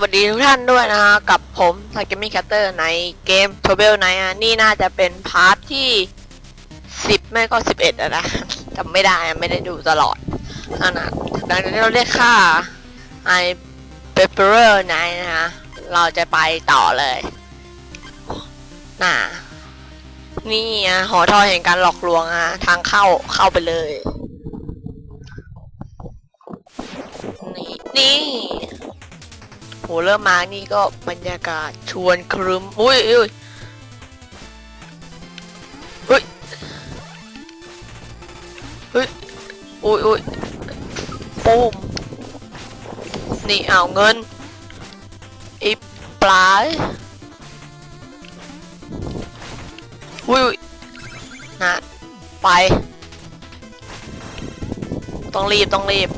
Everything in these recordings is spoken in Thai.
สวัสดีทุกท่านด้วยนะฮะกับผมทาเกมิแคตเตอร์ในเกมโทเบลไนอะนี่น่าจะเป็นพาร์ทที่สิบไม่ก็สิบเอ็ดอะนะจำไม่ได้ไม่ได้ดูตลอดอันนะดังนั้นเราเรียกค่าไอเปเปอร์ไนนะฮะเราจะไปต่อเลยน่ะนี่อะหอทอยแห่งการหลอกลวงอะทางเข้าเข้าไปเลย นี่นี่ โหเริ่มมานี่ก็บรรยากาศชวนครึมอุ้ยอุ้ยอุ้ยอุ้ยอุ้ยอุ้ยปูมนี่เอาเงินอีปลายอุ้ยอุ้ยนะไป ต้องรีบต้องรีบ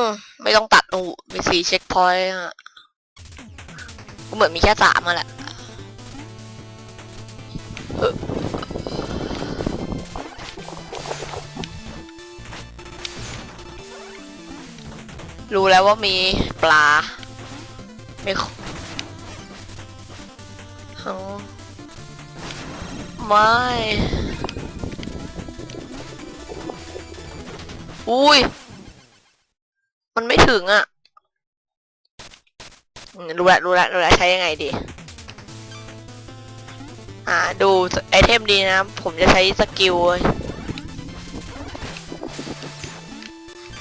อ ไม่ต้องตัดอูมีสี่เช็คพอยต์อะก็เหมือนมีแค่สามมาแหละรู้แล้วว่ามีปลา ไม่ขเอาไม่ อุ้ย ถึงอะ่ะ รู้ละรู้ละรู้ละใช้ยังไงดี อ่า ดูไอเทมดีนะ ผมจะใช้สกิล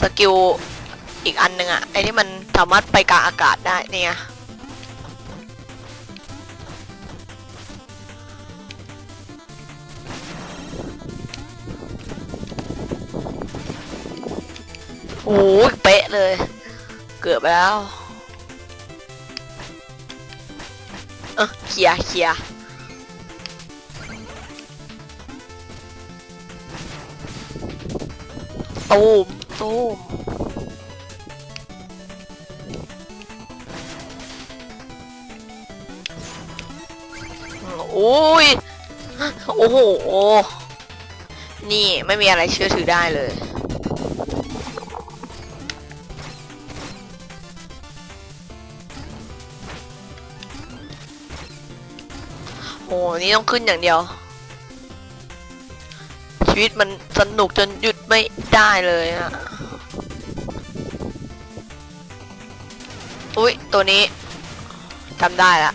สกิลอีกอันหนึ่งอะไอที่มันสามารถไปกลางอากาศได้เนี่ยโอ้เป๊ะเลย เกือบแล้ว เออเคลียเคลียตูมตูมโอ้ย โอ้โห นี่ไม่มีอะไรเชื่อถือได้เลย โอ้นี่ต้องขึ้นอย่างเดียว ชีวิตมันสนุกจนหยุดไม่ได้เลยอะอุ้ยตัวนี้จำได้ละ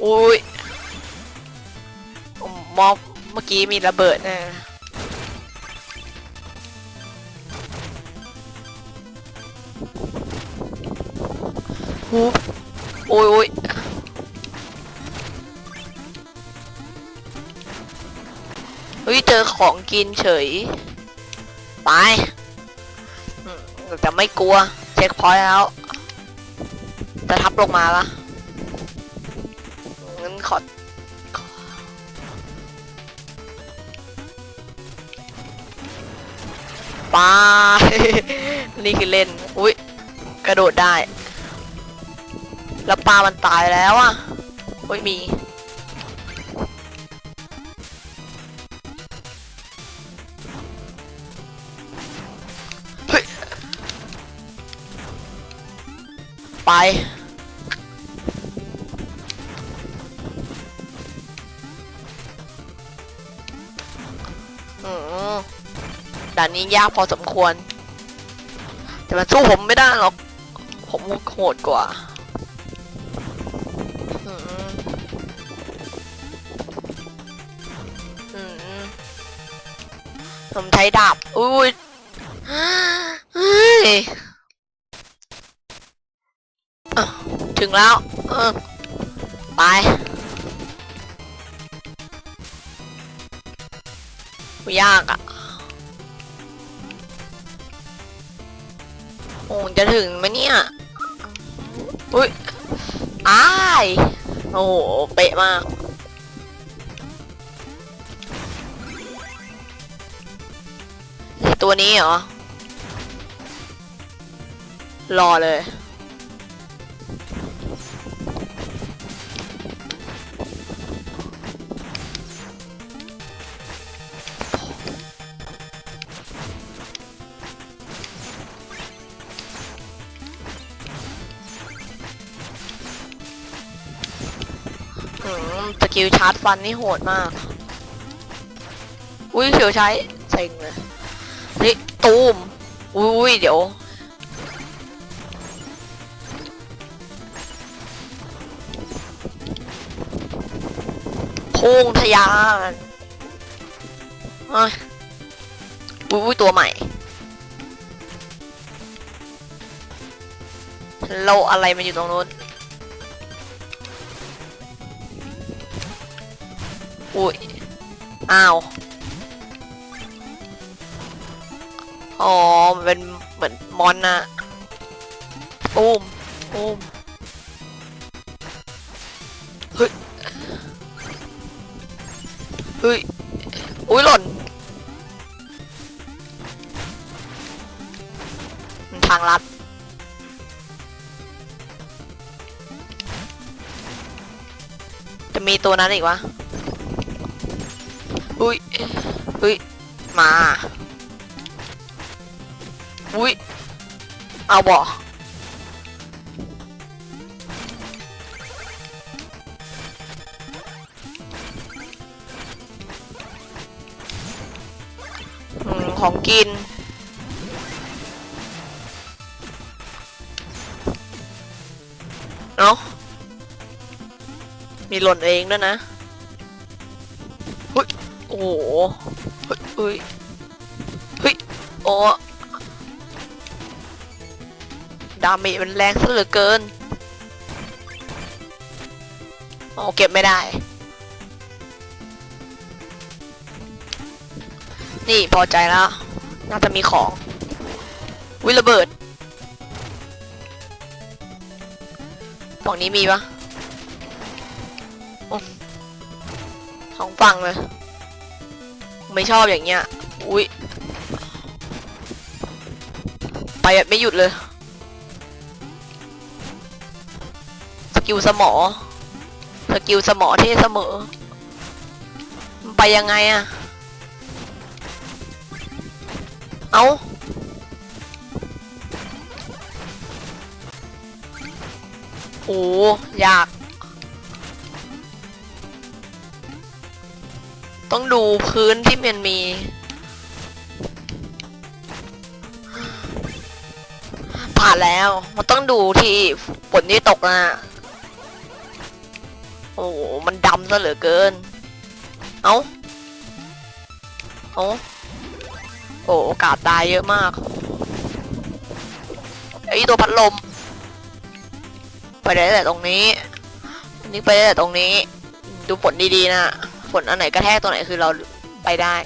โอ้ยมอบ เมื่อกี้มีระเบิดนะหูโอ้ยโอ้ยเฮ้ยเจอของกินเฉย ไปอืมแต่ไม่กลัว เช็คพอยต์แล้ว จะทับลงมาละงั้นขอ ปานี่คือเล่น อุ้ยกระโดดได้ แล้วปลามันตายแล้วอะอุ้ยมี ไป ด่านนี้ยากพอสมควร แต่มันสู้ผมไม่ได้หรอก ผมโหดกว่าผมใช้ดาบอุ้ยถึงแล้วไปยากอะ โอ้จะถึงไหมเนี่ย อุ้ยอ้ายโอ้โห เป๊ะมาก ตัวนี้เหรอ รอเลย กิลชาร์จฟันนี่โหดมาก อุ้ยเฉียวใช้เซ็งเลยนี่ตูมอุ้ยเดี๋ยวพุ่งทะยานอุ้ยอุ้ยตัวใหม่โลอะไรมันอยู่ตรงนู้น อุ้ย อ้าว อ๋อมันเป็นเหมือนมอนนะอุ้มอุ้มเฮ้ย เฮ้ย อุ้ยหล่น มันทางลัดจะมีตัวนั้นอีกวะ อุ้ยอุ้ย มา อุ้ย เอาบ่ของกิน เนาะมีหล่นเองด้วยนะโอ้โหเฮ้ยเฮ้ยโอ้ดาเมจมันแรงซะเหลือเกินโอ้เก็บไม่ได้ นี่พอใจแล้ว น่าจะมีของ วิระเบิดฝั่งนี้มีปะโอ้สองฝั่งเลย ไม่ชอบอย่างเงี้ย อุ้ย ไปแบบไม่หยุดเลย สกิลสมอ สกิลสมอเท่เสมอ ไปยังไงอะเอาโอ้ยาก ต้องดูพื้นที่มันมี ผ่านแล้ว มันต้องดูที่ฝนที่ตกนะโอ้มันดำซะเหลือเกิน เอาเอาโอ้โอกาสตายเยอะมาก ไอ้ตัวพัดลม ไปได้แต่ตรงนี้นนี้ไปได้แต่ตรงนี้ ดูฝนดีๆนะ ฝนอันไหนกระแทกตัวไหนคือเราไปได้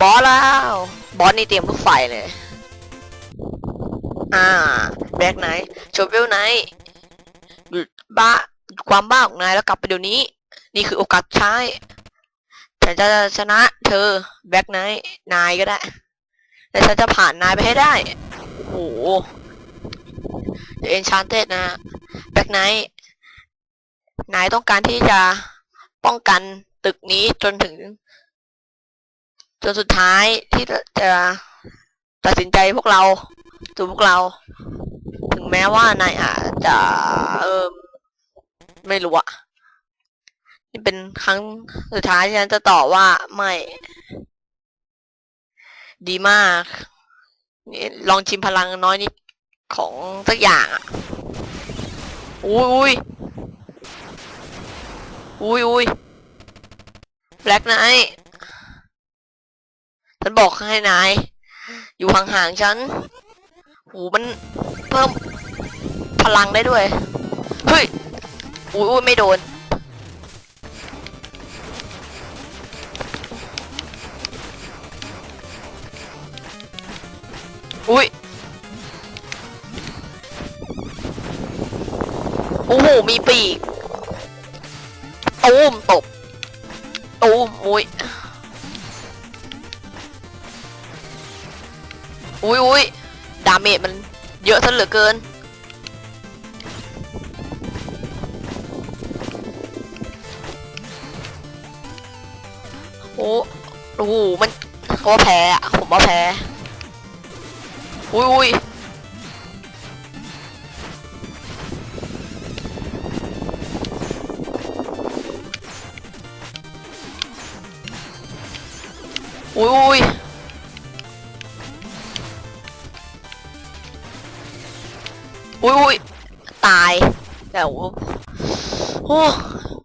บอสแล้วบอสนี่เตรียมลูกไฟเลย อ่าแบกไหนโชเวลไหนหยุดบ้าความบ้าของนายแล้วกลับไปเดี๋ยวนี้ นี่คือโอกาสใช้ฉันจะชนะ เธอแบกไหนนายก็ได้แต่ฉันจะผ่านนายไปให้ได้ โอ้โหเดี๋ยวเอนชานเต็ดนะแบกไหนนายต้องการที่จะป้องกัน ตึกนี้จนถึง จนสุดท้ายที่จะตัดสินใจพวกเราตัวพวกเรา ถึงแม้ว่านายอาจจะเออไม่รู้อะนี่เป็นครั้งสุดท้ายที่ฉันจะตอบว่าไม่ ดีมาก นี่ลองชิมพลังน้อยนิดของสักอย่างอะอุ้ยอุ้ยอุ้ยอุ้ย แบล็กไนท์ฉันบอกให้นาย อยู่ห่างๆฉันโหมันเพิ่มพลังได้ด้วย เฮ้ยอุ้ย อุ้ยไม่โดน อุ้ย โอ้โห มีปีกตูมตบ ตูมอุ้ยอุ้ยอุ้ยดาเมจมันเยอะซะเหลือเกิน โอ้โอ้โหมันเขาว่าแพ้อะผมว่าแพ้ อุ้ยอุ้ย อุ้ยอุ้ยอุ้ยอุ้ยตายแต่โอ้โหโอ้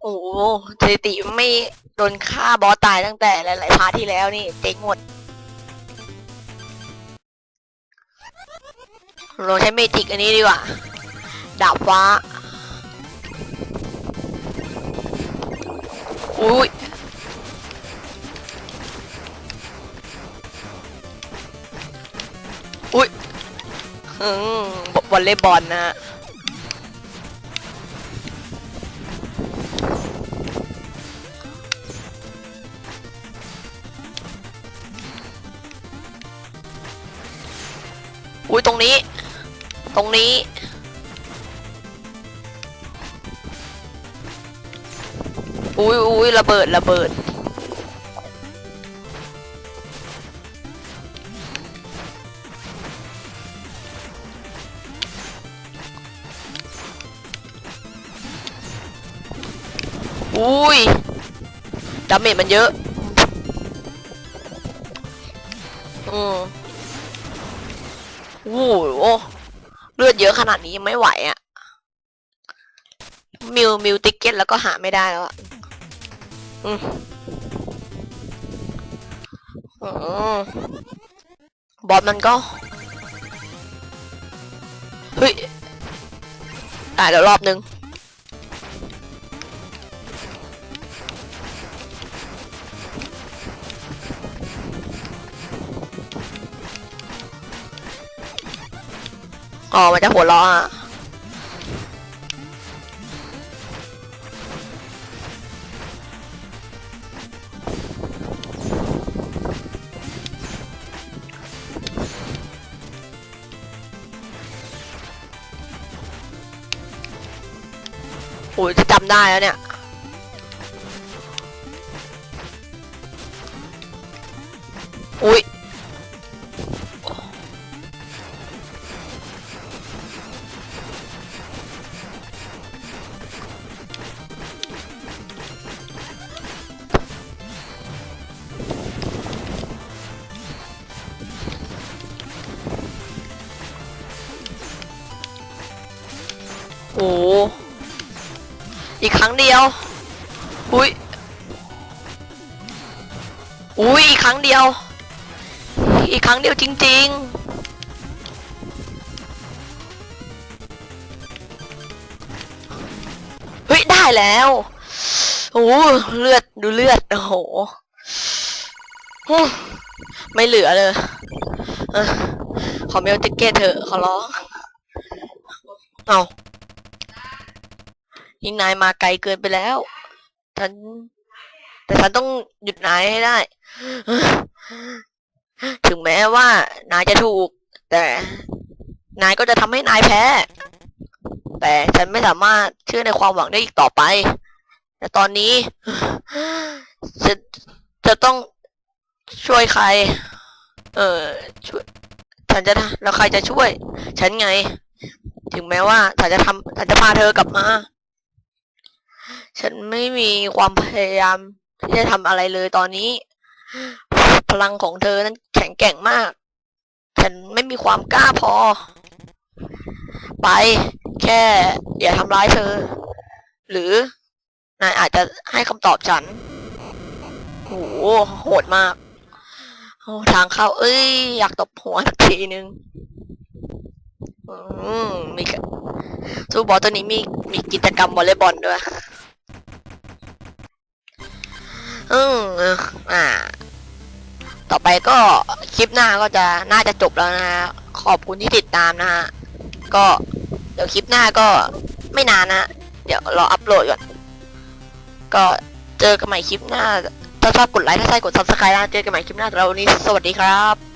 โอ้โหสถิติไม่โดนฆ่าบอสตายตั้งแต่หลายๆพาร์ทที่แล้วนี่เจ๊งหมดเราใช้เมจิกอันนี้ดีกว่า ดาบฟ้า อุ้ย อืมวอลเลย์บอลนะฮะอุ้ยตรงนี้ ตรงนี้ อุ้ยอุ้ยระเบิดระเบิด ดาเมจมันเยอะอืมโอ้โหเลือดเยอะขนาดนี้ยังไม่ไหวอะ่ะ มิวมิวติกเก็ตแล้วก็หาไม่ได้แล้วอะ่ะอืมอืมบอสมันก็ เฮ้ย ตายแล้วรอบนึง อ๋อ มันจะหัวเราะอะโอ้ยจะจำได้แล้วเนี่ย อีกครั้งเดียว อุ้ย อุ้ยอีกครั้งเดียว อีกครั้งเดียวจริง ๆ เฮ้ย ได้แล้วโอ้โหเลือดดูเลือด โอ้โห ไม่เหลือเลยขอเมลติเกตเถอะ ขอร้อง เอา ยิงนายมาไกลเกินไปแล้ว ฉัน แต่ฉันต้องหยุดนายให้ได้ ถึงแม้ว่านายจะถูก แต่นายก็จะทำให้นายแพ้ แต่ฉันไม่สามารถเชื่อในความหวังได้อีกต่อไป แต่ตอนนี้จะจะต้องช่วยใคร เออช่วยฉันจะแล้วใครจะช่วย ฉันไง ถึงแม้ว่าฉันจะทำฉันจะพาเธอกลับมา ฉันไม่มีความพยายามที่จะทำอะไรเลยตอนนี้ พลังของเธอนั้นแข็งแกร่งมาก ฉันไม่มีความกล้าพอ ไป แค่ อย่าทำร้ายเธอ หรือนายอาจจะให้คำตอบฉันโหโหดมากทางเข้า เอ้ย อยากตบหัวสักทีนึง อืมมีสู้บอลตัวนี้มีมีกิจกรรมวอลเลย์บอลด้วย เอออ่า ต่อไปก็คลิปหน้าก็จะน่าจะจบแล้วนะฮะขอบคุณที่ติดตามนะฮะก็เดี๋ยวคลิปหน้าก็ไม่นานนะเดี๋ยวรออัปโหลดก่อนก็เจอกันใหม่คลิปหน้า ถ้าชอบกดไลค์ถ้าใช่กด subscribe นะเจอกันใหม่คลิปหน้าเราวันนี้สวัสดีครับ